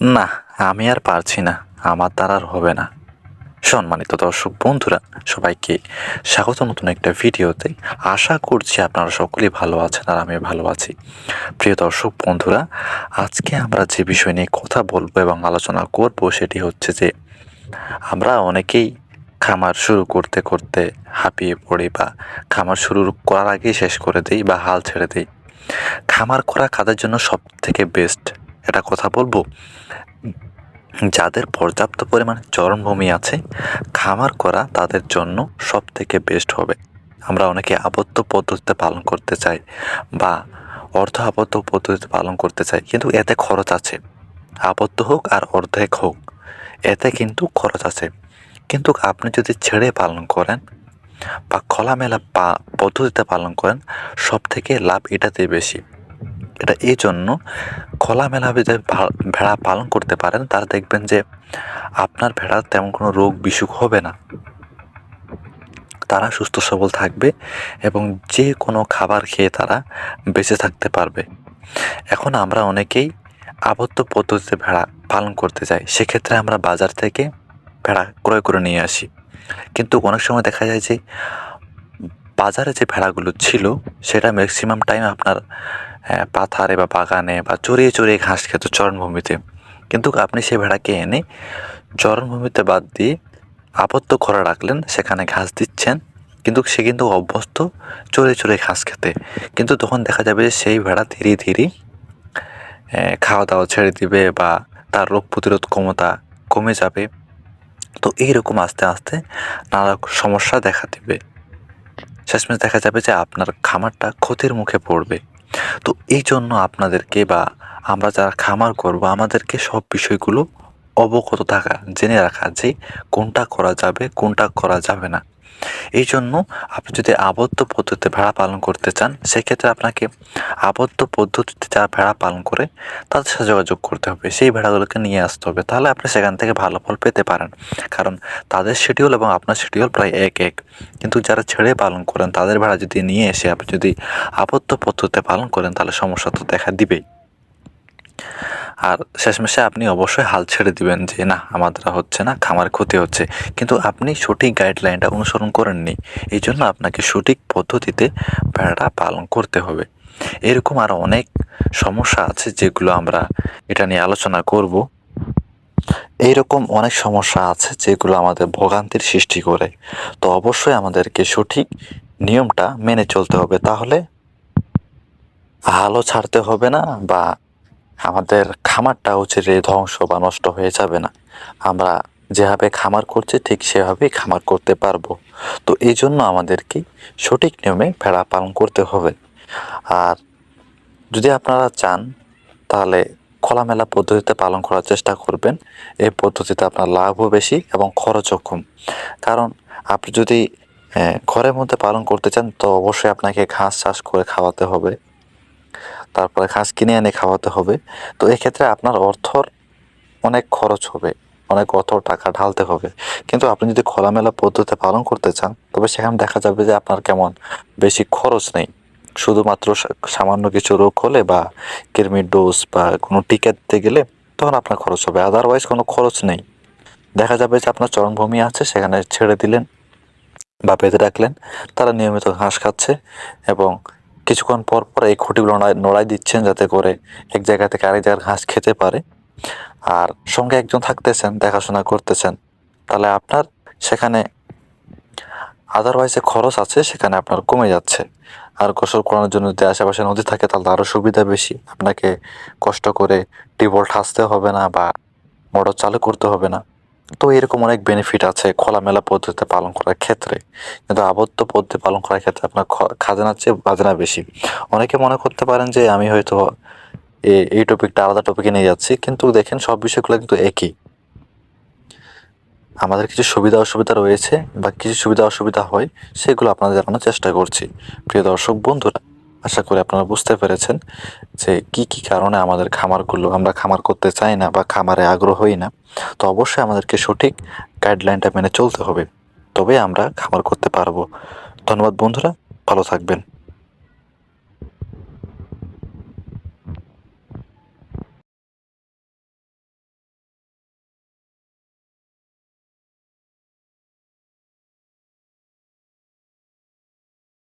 না, আমি আর পারছি না। আমার দ্বারা আর হবে না। সম্মানিত দর্শক বন্ধুরা, সবাইকে স্বাগত নতুন একটা ভিডিওতে। আশা করছি আপনারা সকলেই ভালো আছেন আর আমি ভালো আছি। প্রিয় দর্শক বন্ধুরা, আজকে আমরা যে বিষয় নিয়ে কথা বলব এবং আলোচনা করব সেটি হচ্ছে যে, আমরা অনেকেই খামার শুরু করতে করতে হাঁপিয়ে পড়ি বা খামার শুরু করার আগেই শেষ করে দেই বা হাল ছেড়ে দেই। খামার করা কাদের জন্য সব থেকে বেস্ট এটা কথা বলব? যাদের পর্যাপ্ত পরিমাণে চরণভূমি আছে, খামার করা তাদের জন্য সব থেকে বেস্ট হবে। আমরা অনেকে আবদ্ধ পদ্ধতিতে পালন করতে চাই বা অর্ধ আবদ্ধ পদ্ধতিতে পালন করতে চাই, কিন্তু এতে খরচ আছে। আবদ্ধ হোক আর অর্ধেক হোক, এতে কিন্তু খরচ আছে। কিন্তু আপনি যদি ছেড়ে পালন করেন বা খোলামেলা পদ্ধতিতে পালন করেন সব থেকে লাভ এটাতেই বেশি। এটা এই জন্য খোলামেলাভাবে যে ভেড়া পালন করতে পারেন, তারা দেখবেন যে আপনার ভেড়ার তেমন কোনো রোগ বিসুখ হবে না। তারা সুস্থ সবল থাকবে এবং যে কোনো খাবার খেয়ে তারা বেঁচে থাকতে পারবে। এখন আমরা অনেকেই আবদ্ধ পদ্ধতিতে ভেড়া পালন করতে চাই, সেক্ষেত্রে আমরা বাজার থেকে ভেড়া ক্রয় করে নিয়ে আসি। কিন্তু অনেক সময় দেখা যায় যে বাজারে যে ভেড়াগুলো ছিল, সেটা ম্যাক্সিমাম টাইম আপনার পাথারে বা বাগানে বা চড়িয়ে চড়িয়ে ঘাস খেত চরণভূমিতে। কিন্তু আপনি সেই ভেড়াকে এনে চরণভূমিতে বাদ দিয়ে আবদ্ধ ঘরে রাখলেন, সেখানে ঘাস দিচ্ছেন, কিন্তু সে কিন্তু অভ্যস্ত চড়ে চড়ে ঘাস খেতে। কিন্তু তখন দেখা যাবে যে সেই ভেড়া ধীরে ধীরে খাওয়া দাওয়া ছেড়ে দিবে বা তার রোগ প্রতিরোধ ক্ষমতা কমে যাবে। তো এইরকম আস্তে আস্তে নানা সমস্যা দেখা দিবে। শেষমেশ দেখা যাবে যে আপনার খামারটা ক্ষতির মুখে পড়বে। তো এই জন্য আপনাদেরকে বা আমরা যারা খামার করব, আমাদেরকে সব বিষয়গুলো অবগত থাকা, জেনে রাখা যে কোনটা করা যাবে, কোনটা করা যাবে না। এই জন্য আপনি যদি আবদ্ধ পদ্ধতিতে ভেড়া পালন করতে চান, সেক্ষেত্রে আপনাকে আবদ্ধ পদ্ধতিতে যারা ভেড়া পালন করে, তাদের সাথে যোগাযোগ করতে হবে। সেই ভেড়াগুলোকে নিয়ে আসতে হবে। তাহলে আপনি সেখান থেকে ভালো ফল পেতে পারেন। কারণ তাদের শিডিউল এবং আপনার শিডিউল প্রায় এক এক। কিন্তু যারা ছেড়ে পালন করেন, তাদের ভেড়া যদি নিয়ে এসে আপনি যদি আবদ্ধ পদ্ধতিতে পালন করেন, তাহলে সমস্যা তো দেখা দিবেই। আর শেষমেশে আপনি অবশ্যই হাল ছেড়ে দিবেন যে, না আমার দ্বারা হচ্ছে না, খামার ক্ষতি হচ্ছে। কিন্তু আপনি সঠিক গাইডলাইনটা অনুসরণ করেননি, এই জন্য আপনাকে সঠিক পদ্ধতিতে ভেড়াটা পালন করতে হবে। এরকম আরও অনেক সমস্যা আছে যেগুলো আমরা এটা নিয়ে আলোচনা করব। এইরকম অনেক সমস্যা আছে যেগুলো আমাদের ভোগান্তির সৃষ্টি করে। তো অবশ্যই আমাদেরকে সঠিক নিয়মটা মেনে চলতে হবে। তাহলে হালও ছাড়তে হবে না বা আমাদের খামারটা হচ্ছে যে ধ্বংস বা নষ্ট হয়ে যাবে না। আমরা যেভাবে খামার করছি ঠিক সেভাবেই খামার করতে পারব। তো এই জন্য আমাদেরকে সঠিক নিয়মে ভেড়া পালন করতে হবে। আর যদি আপনারা চান, তাহলে খোলামেলা পদ্ধতিতে পালন করার চেষ্টা করবেন। এই পদ্ধতিতে আপনার লাভও বেশি এবং খরচও কম। কারণ আপনি যদি ঘরের মধ্যে পালন করতে চান, তো অবশ্যই আপনাকে ঘাস চাষ করে খাওয়াতে হবে। তারপরে ঘাস কিনে এনে খাওয়াতে হবে। তো এক্ষেত্রে আপনার অর্থর অনেক খরচ হবে, অনেক অর্থ টাকা ঢালতে হবে। কিন্তু আপনি যদি খোলামেলা পদ্ধতিতে পালন করতে চান, তবে সেখানে দেখা যাবে যে আপনার কেমন বেশি খরচ নেই। শুধুমাত্র সামান্য কিছু রোগ হলে বা কৃমির ডোজ বা কোনো টিকা দিতে গেলে তখন আপনার খরচ হবে। আদারওয়াইজ কোনো খরচ নেই। দেখা যাবে যে আপনার চরণভূমি আছে, সেখানে ছেড়ে দিলেন বা বেঁধে রাখলেন, তারা নিয়মিত ঘাস খাচ্ছে এবং কিছুক্ষণ পর পর এই খুঁটিগুলো নড়াই দিচ্ছেন যাতে করে এক জায়গা থেকে আরেক জায়গার ঘাস খেতে পারে। আর সঙ্গে একজন থাকতেছেন, দেখাশোনা করতেছেন। তাহলে আপনার সেখানে আদারওয়াইজে খরচ আছে, সেখানে আপনার কমে যাচ্ছে। আর গোসল করানোর জন্য যদি আশেপাশে নদী থাকে, তাহলে আরও সুবিধা বেশি। আপনাকে কষ্ট করে টিউবওয়েল ঠাসতে হবে না বা মোটর চালু করতে হবে না। তো এরকম অনেক বেনিফিট আছে খোলামেলা পদ্ধতিতে পালন করার ক্ষেত্রে। কিন্তু আবদ্ধ পদ্ধতি পালন করার ক্ষেত্রে আপনার খাজানার চেয়ে বাজনা বেশি। অনেকে মনে করতে পারেন যে, আমি হয়তো এই টপিকটা আলাদা টপিকে নিয়ে যাচ্ছি, কিন্তু দেখেন সব বিষয়গুলো কিন্তু একই। আমাদের কিছু সুবিধা অসুবিধা রয়েছে বা কিছু সুবিধা অসুবিধা হয়, সেগুলো আপনাদের জানানোর চেষ্টা করছি। প্রিয় দর্শক, বন্ধুরা আশা করি আপনারা বুঝতে পেরেছেন যে কি কি কারণে আমাদের খামারগুলো, আমরা খামার করতে চাই না বা খামারে আগ্রহই না। তো অবশ্যই আমাদেরকে সঠিক গাইডলাইনটা মেনে চলতে হবে। তবে আমরা খামার করতে পারব। ধন্যবাদ বন্ধুরা, ভালো থাকবেন।